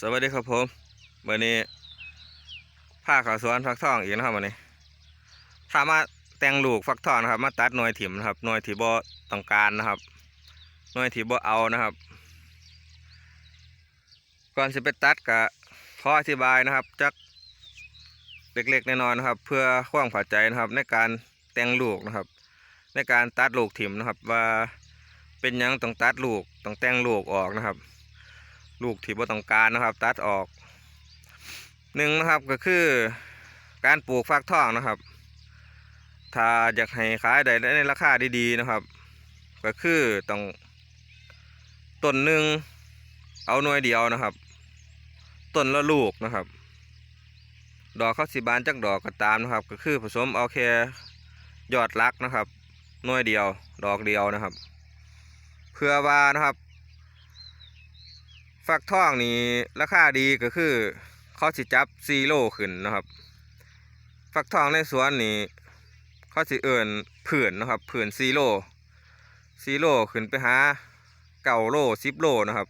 สวัสดีครับผมวันนี้ผ้าขาวสวนฟักทองอีกนะครับวันนี้ถ้ามาแต่งลูกฟักทองนะครับ มาตัดหน่วยถิ่มนะครับหน่วยที่บ่ต้องการนะครับหน่วยที่บ่เอานะครับ ก่อนจะไปตัดกะขออธิบายนะครับจักเล็กๆน้อยๆนะครับ เพื่อความเข้าใจนะครับ ในการแต่งลูกนะครับ ในการตัดลูกถิ่มนะครับ ว่าเป็นยังต้องตัดลูกต้องแต่งลูกออกนะครับ ลูกที่บ่ต้องการนะครับ ตัดออกหนึ่งนะครับก็คือการปลูกฟักทองนะครับ ถ้าอยากให้ขายได้ในราคาดีๆนะครับ ก็คือต้องต้นหนึ่งเอาหน่วยเดียวนะครับต้นละลูกนะครับ ดอกเข้าสิบานจักดอกก็ตามนะครับ ก็คือผสมเอาแค่ยอดรักนะครับหน่วยเดียว ดอกเดียวนะครับ เพื่อว่านะครับ ฟักทองนี่ราคาดีก็คือเขาสิจับซีโร่ขึ้นนะครับ ฟักทองในสวนนี่เขาสิเอิ่นผื่นนะครับผื่นซีโร่ซีโร่ขึ้นไปหาเก่าโลสิบโลนะครับ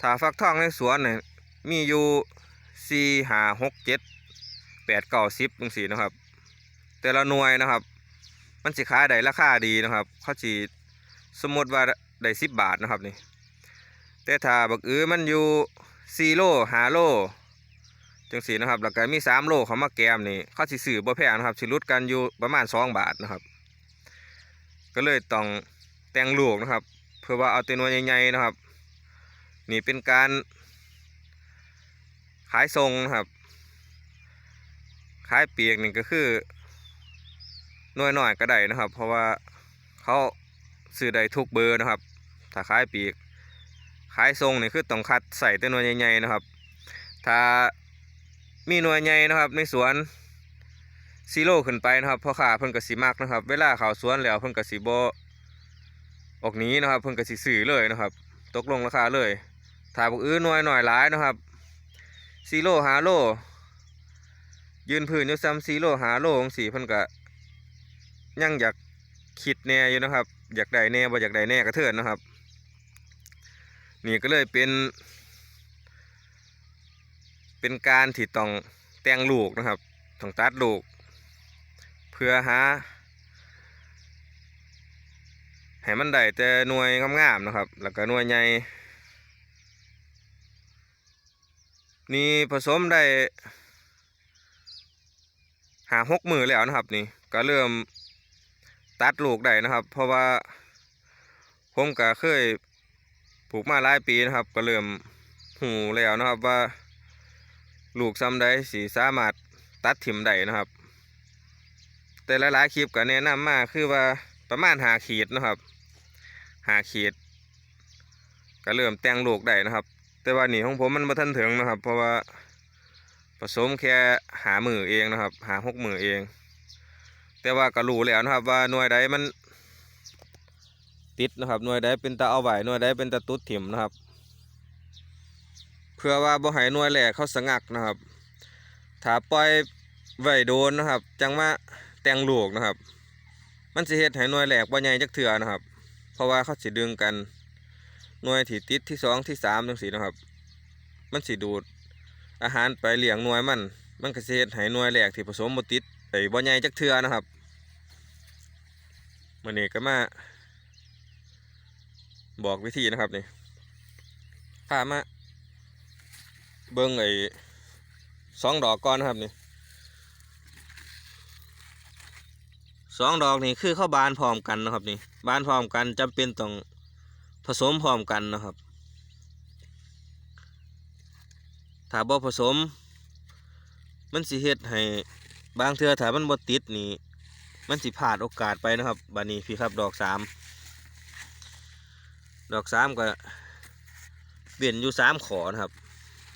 ถ้าฟักทองในสวนเนี่ยมีอยู่สี่หาหกเจ็ดแปดเก้าสิบจังสี่นะครับ แต่ละหน่วยนะครับ มันสิขายได้ราคาดีนะครับเขาสิสมมติว่าได้สิบบาทนะครับนี่ แต่ถ้าบักอือมันอยู่สี่โลหาโลจังสีนะครับแล้วก็มีสามโลเขามาแกมนี่เขาสิซื้อบ่แพงนะครับสิรุดกันอยู่ประมาณสองบาทนะครับ ก็เลยต้องแต่งลูกนะครับ เพื่อว่าเอาตัวใหญ่ๆนะครับ นี่เป็นการขายทรงนะครับ ขายเปียกนี่ก็คือน่วยหน่อยก็ได้นะครับ เพราะว่าเขาซื้อได้ทุกเบอร์นะครับ ถ้าขายปีก ขายทรงนี่คือต้องคัดใส่แต่หน่วยใหญ่ๆนะครับ ถ้ามีหน่วยใหญ่นะครับ ในสวนซีโร่ขึ้นไปนะครับพ่อค้าเพิ่นกสิมักนะครับ เวลาเขาสวนแล้วเพิ่นก็สิบ่ออกหนี้นะครับ เพิ่นกสิซื้อเลยนะครับ ตกลงราคาเลยถ้าพวกอื่นหน่วยหน่อยหลายนะครับซีโร่หาโลยืนพื้นอยู่ซ้ำซีโร่หาโลของสีเพิ่นก็ยังอยากคิดแน่อยู่นะครับ อยากได้แน่บ่อยากได้แน่กระเทินนะครับ นี่ก็เลยเป็น เป็นการที่ต้องแต่งลูกนะครับต้องตัดลูก เพื่อหาให้มันได้แต่หน่วยงามๆนะครับ แล้วก็หน่วยใหญ่นี่ผสมได้หาหกมือแล้วนะครับนี่ก็เริ่มตัดลูกได้นะครับ เพราะว่าผมก็เคย ลูกมาหลายปีนะครับ ก็เริ่มหูแล้วนะครับว่า ลูกซ้ำใดสีสามารถตัดถิ่มได้นะครับ แต่หลายๆคลิปก็แนะนำมาคือว่าประมาณหาขีดนะครับหาขีด ก็เริ่มแต่งลูกได้นะครับ แต่ว่านี่ของผมมันมาทันถึงนะครับ เพราะว่าผสมแค่หามือเองนะครับ หาหกมือเอง แต่ว่าก็รู้แล้วนะครับ ว่าหน่วยใดมัน ติดนะครับหน่วยใดเป็นตาเอาไหวหน่วยใดเป็นตาตุดถิ่มนะครับ เพื่อว่าบ่ให้หน่วยแหลกเขาสงักนะครับถ้าปล่อยไว้โดนนะครับ จังมาแต่งลูกนะครับ มันสิเฮ็ดให้หน่วยแหลกบ่ใหญ่จักเถื่อนะครับ เพราะว่าเขาสิดึงกันหน่วยที่ติดที่สองที่สามจังซี่นะครับ มันสิดูดอาหารไปเลี้ยงหน่วยมัน มันก็สิเฮ็ดให้หน่วยแหลกที่ผสมบ่ติดไอ้บ่ใหญ่จักเถื่อนะครับมื้อนี้ก็มา บอกวิธีนะครับนี่พามาเบิ้งไอ้สองดอกก่อนนะครับนี่สองดอกนี่คือเข้าบานพร้อมกันนะครับนี่บานพร้อมกันจำเป็นต้องผสมพร้อมกันนะครับ ถ้าบ่ผสม มันสิเฮ็ดให้บางเทือถ้ามันบ่ติดนี่มันสิพลาดโอกาสไปนะครับบานี้พี่ครับดอกสาม ดอกสามก็เปลี่ยนอยู่สามขอนะครับ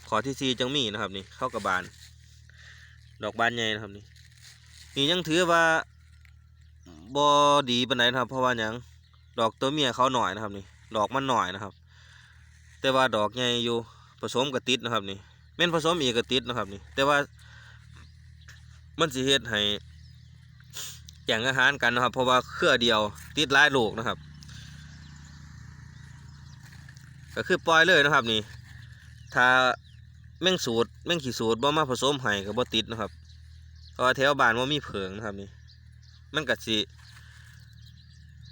ขอที่สี่จังมีนะครับนี่เข้ากับบาน ดอกบานใหญ่นะครับนี่นี่ยังถือว่าบอดีปานไหนนะครับ เพราะว่ายังดอกตัวเมียเขาหน่อยนะครับนี่ดอกมันหน่อยนะครับ แต่ว่าดอกใหญ่อยู่ผสมกับติดนะครับนี่แม่นผสมอีกกับติดนะครับนี่แต่ว่ามันสิเฮ็ดให้แย่งอาหารกันนะครับ เพราะว่าเครือเดียวติดหลายลูกนะครับ ก็คือปล่อยเลยนะครับนี่ถ้าแม่งสูตรแม่งขี้สูตรบ่มาผสมให้ก็บ่ติดนะครับเพราะว่าแถวบ้านบ่ามีเผิงนะครับนี่มันก็สิ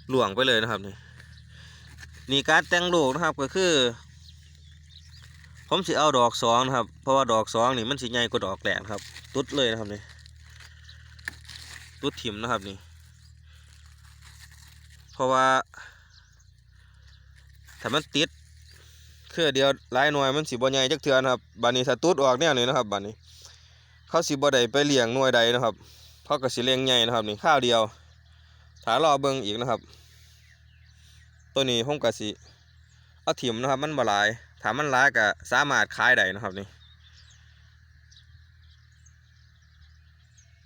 หลวงไปเลยนะครับนี่นี่การแต่งลูกนะครับก็คือผมสิเอาดอกสองนะครับ เพราะว่าดอกสองนี่มันสิใหญ่กว่าดอกแรกครับ ตุดเลยนะครับนี่ตุดถิ่มนะครับนี่ เพราะว่าถ้ามันติด เครือเดียวหลายหน่วยมันสิบ่ใหญ่จักเทื่อนะครับบัดนี้ถ้าตุดออกแนวนี้นะครับบัดนี้ เขาสิบ่ได้ไปเลี้ยงหน่วยใดนะครับเขาก็สิเลี้ยงใหญ่นะครับนี่ข้าวเดียวถ้ารอเบิ่งอีกนะครับ ตัวนี้ผมก็สิเอาถิ่มนะครับ มันบ่หลายถ้ามันหลายก็สามารถขายได้นะครับนี่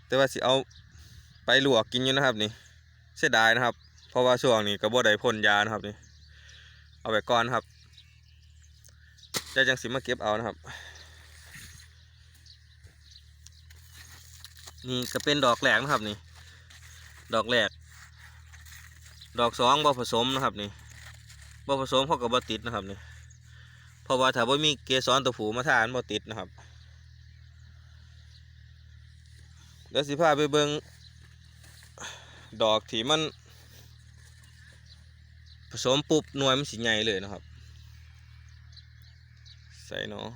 แต่ว่าสิเอาไปลวกกินอยู่นะครับ นี่เสียดายนะครับ เพราะว่าช่วงนี้ก็บ่ได้พ่นยานะครับนี่เอาไว้ก่อนครับ จะจังสิมาเก็บเอานะครับ นี่ก็เป็นดอกแหลกนะครับนี่ ดอกแหลก ดอกสองบ่ผสมนะครับนี่บ่ผสมเขาก็บ่ติดนะครับนี่เพราะว่าถ้าบ่มีเกสรตัวผูมาทานบ่ติดนะครับเดี๋ยวสิพาไปเบิงดอกที่มันผสมปุ๊บหน่วยมันสิใหญ่เลยนะครับ ส่เนาะ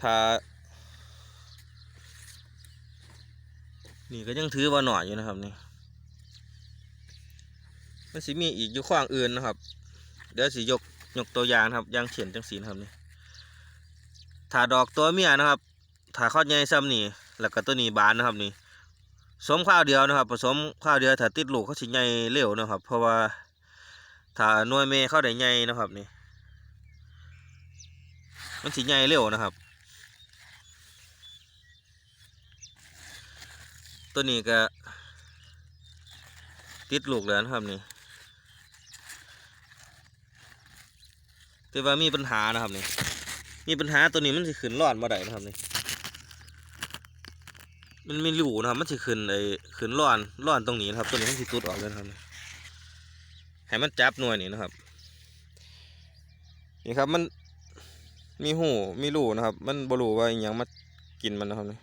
ถ้า นี่ก็ยังถือว่าหน่อยอยู่นะครับนี่มันสิมีอีกอยู่ข้างอื่นนะครับ เดี๋ยวสิยกยกตัวอย่างครับย่างเฉียนจังสีนะครับนี่ถ้าดอกตัวเมียนะครับถ้าข้อใหญ่ซ้ำนี่แล้วก็ตัวนี้บานนะครับนี่สมข้าวเดียวนะครับ ผสมข้าวเดียวถ้าติดลูกเขาสิใหญ่เร็วนะครับ เพราะว่า ถ้าหน่วยเมเข้าได้ใหญ่นะครับนี่มันสิใหญ่เร็วนะครับ ตัวนี้ก็ ติดลูกแล้วนะครับนี่แต่ว่ามีปัญหานะครับนี่มีปัญหาตัวนี้มันสิขึ้นรอดมาได้นะครับนี่มันไม่รูนะครับมันสิขึ้นไอ้ขึ้นร้อนร้อนตรงนี้นะครับ ตัวนี้มันสิตุดออกเลยนะครับ ให้มันจับหน่วยนี่นะครับ นี่ครับมันมีหูมีรูนะครับ มันบรูว่าอหยังมากินมันนะครับนี่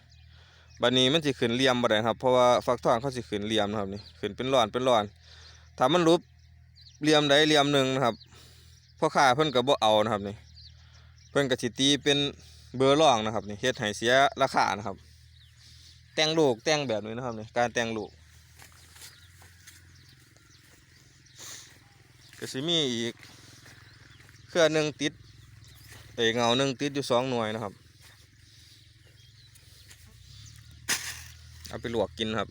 บัดนี้มันสิขึ้นเลี่ยมบ่ได้ครับเพราะว่าฟักทองเขาสิขึ้นเลี่ยมนะครับนี่ขึ้นเป็นร้อนเป็นร้อนถ้ามันรูปเลี่ยมใดเลี่ยมหนึ่งนะครับพ่อค้าเพิ่นก็บ่เอานะครับนี่เพิ่นก็สิตีเป็นเบอร์รองนะครับนี่เฮ็ดให้เสียราคานะครับ แต่งลูกแต่งแบบนี้นะครับนี่การแต่งลูก ก็สิมีอีกเครื่อหนึ่งติดเอเงาหนึ่งติดอยู่สองหน่วยนะครับ เอาไปลวกกินครับ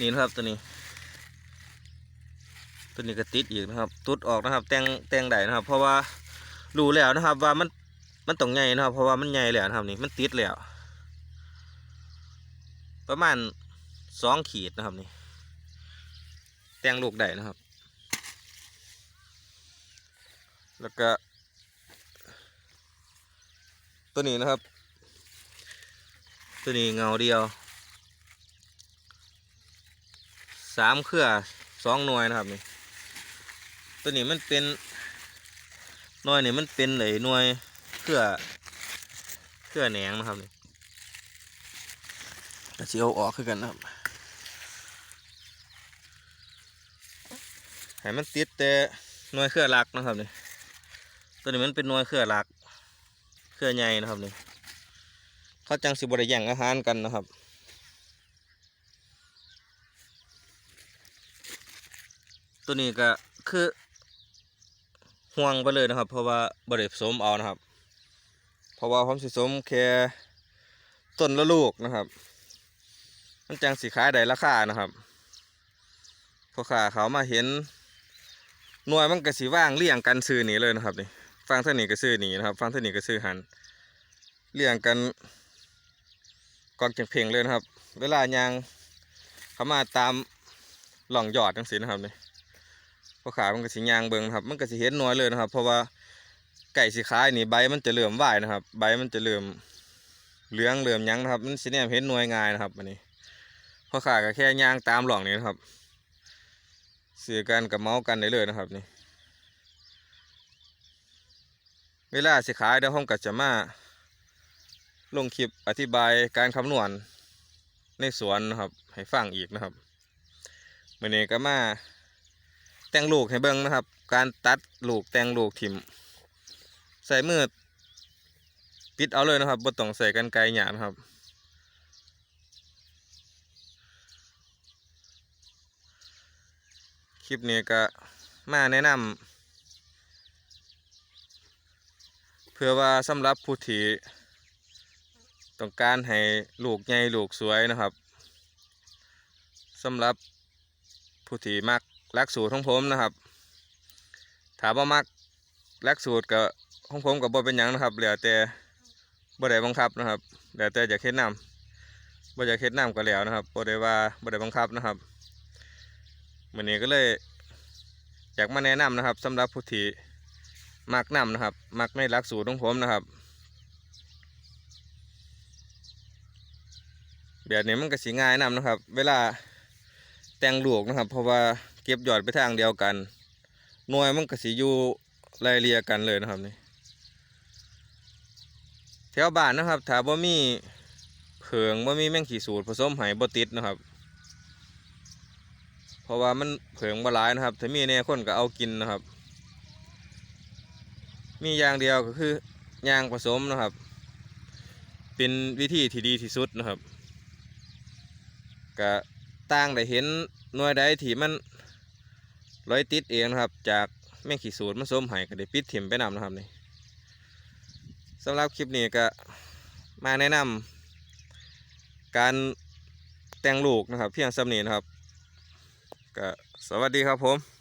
นี่นะครับตัวนี้ ตัวนี้ก็ติดอีกนะครับ ตุดออกนะครับ แตงแตงได้นะครับ เพราะว่ารู้แล้วนะครับ ว่ามันมันต้องใหญ่นะครับ เพราะว่ามันใหญ่แล้วนะครับนี่มันติดแล้ว ประมาณสองขีดนะครับนี่แตงลูกได้นะครับ แล้วก็ ตัวนี้นะครับ ตัวนี้เงาเดียวสามเครือสองหน่วยนะครับนี่ตัวนี้มันเป็นหน่วยนี่มันเป็นไหนหน่วยเครือเครือแหนงนะครับนี่ก็สิเอาออกคือกันนะครับให้มันติดแต่หน่วยเครือหลักนะครับนี่ ตัวนี้มันเป็นนวยเครือหลัก เครือใหญ่นะครับนี่เขาจังสิบริแย่งอาหารกันนะครับตัวนี้ก็คือห่วงไปเลยนะครับ เพราะว่าบริสมเอานะครับ เพราะว่าผมสิสมแค่ต้นละลูกนะครับ มันจังสีขายได้ราคานะครับพอขาเขามาเห็นหน่วยมันก็สีว่างเลี่ยงกันซื้อหนีเลยนะครับนี่ ฟังเท่านี้ก็ซื้อหนีนะครับ ฟังเท่านี้ก็ซื้อหันเลี่ยงกันกองจังเพลงเลยนะครับ เวลายางเขามาตามหล่องหยอดจังสีนะครับนี่พอขา มันก็สียางเบิงครับ มันก็สีเห็นน่วยเลยนะครับ เพราะว่าไก่สีขายนี่ใบมันจะเหลื่อมไหวนะครับ ใบมันจะเหลื่อมเหลืองเหลื่อมยั้งนะครับ มันสีเนี่ยเห็นน่วยง่ายนะครับอันนี้พอขาก็แค่ยางตามหล่องนี้นะครับเสื่อกันกับเมาส์กันได้เลยนะครับนี่ เวลาสิขายเดี๋ยวผมก็จะมาลงคลิปอธิบายการคำนวณในสวนนะครับให้ฟังอีกนะครับมื่อนี้ก็มาแต่งลูกให้เบิ่งนะครับ การตัดลูกแต่งลูกถิ่มใส่มือปิดเอาเลยนะครับบ่ต้องใส่กันไกลหยานะครับ คลิปนี้ก็มาแนะนำเพื่อว่าสำหรับผู้ที่ต้องการให้ลูกใหญ่ลูกสวยนะครับสำหรับผู้ที่มักลักสูตรของผมนะครับ ถามว่ามักลักสูตรกับของผมกับบ่เป็นหยังนะครับเหลือแต่บ่ได้บังคับนะครับเหลือแต่อยากเฮ็ดน้ำบ่อยากเฮ็ดน้ำก็แล้วนะครับบ่ได้ว่าบ่ได้บังคับนะครับวันนี้ก็เลยอยากมาแนะนำนะครับสำหรับผู้ที่ มักนำนะครับ มักในหลักสูตรของผมนะครับ แบบนี้มันก็สีง่ายนำนะครับ เวลาแต่งลูกนะครับ เพราะว่าเก็บยอดไปทางเดียวกันหน่วยมันก็สีอยู่รายเรียกันเลยนะครับนี่แถวบ้านนะครับถ้าบ่มีเผิงบ่มีแมงขี่สูตรผสมไหบ่ติดนะครับ เพราะว่ามันเผิงบหลายนะครับ ถ้ามีเนี่ยคนก็เอากินนะครับ มีอย่างเดียวก็คือยางผสมนะครับ เป็นวิธีที่ดีที่สุดนะครับก็ต่างได้เห็นหน่วยใดที่มันร้อยติดเองนะครับ จากแม่ขีดสูตรมันสมไห้ก็ได้ปิดถิ่มไปนำนะครับนี่สำหรับคลิปนี้ก็มาแนะนำการแต่งลูกนะครับ เพียงสำนีนะครับก็สวัสดีครับผม